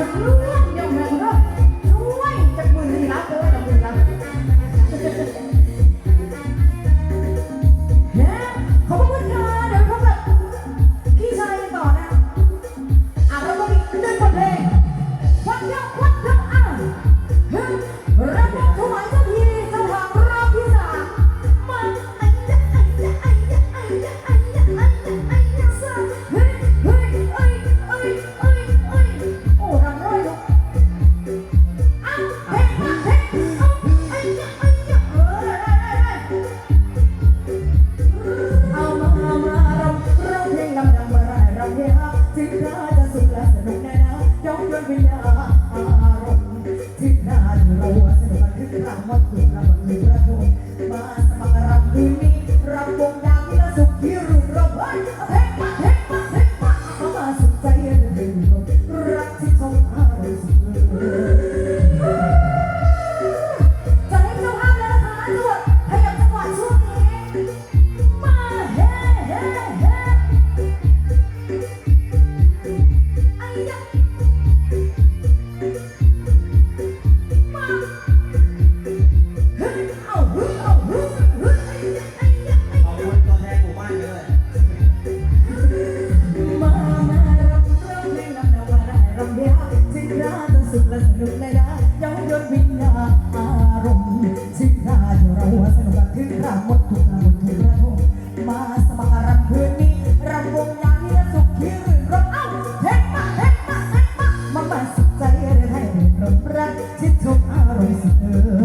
Yeah. ฮฮาถึงเธอจะสุขและสนุกแน่นะย้อนย้อนเวล นุกเลยนะย้อนยนวิญญาอารมณ์ชิคาอยู่เราสนุกับบที่ รักที่ทุกอารมณ์เสนอ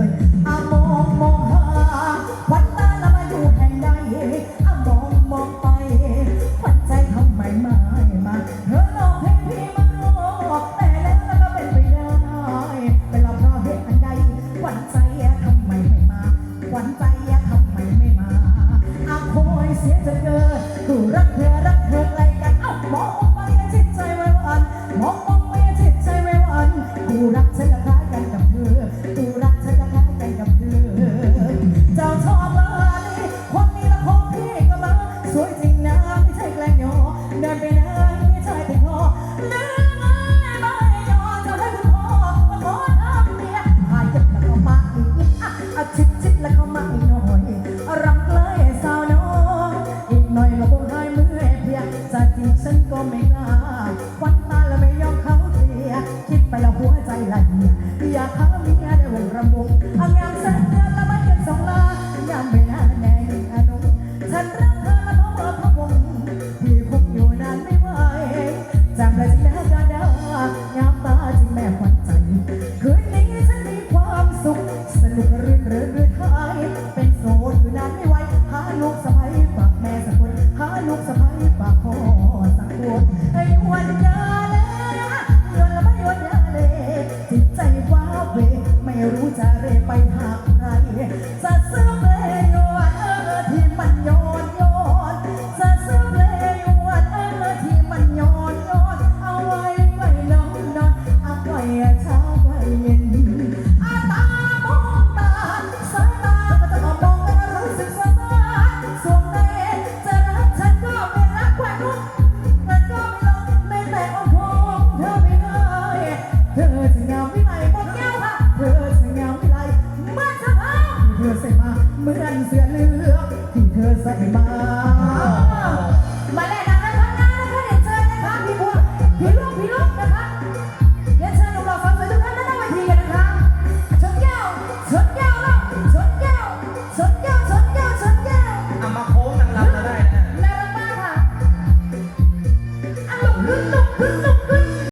Mayla.